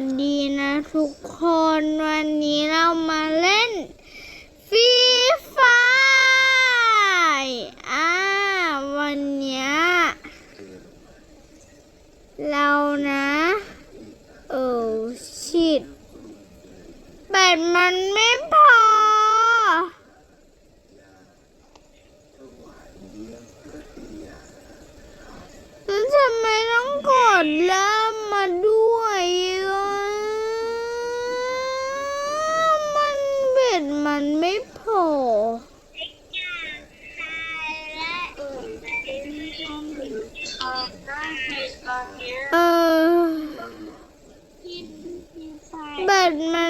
สดีนะทุกคนวันนี้เรามาเล่นฟรีไฟอ่าวันนี้ เรานะ เออชิดแบตมันไม่พอ แล้วทำไมต้องกดเริ่ม มันไม่โผล่เออแบบมัน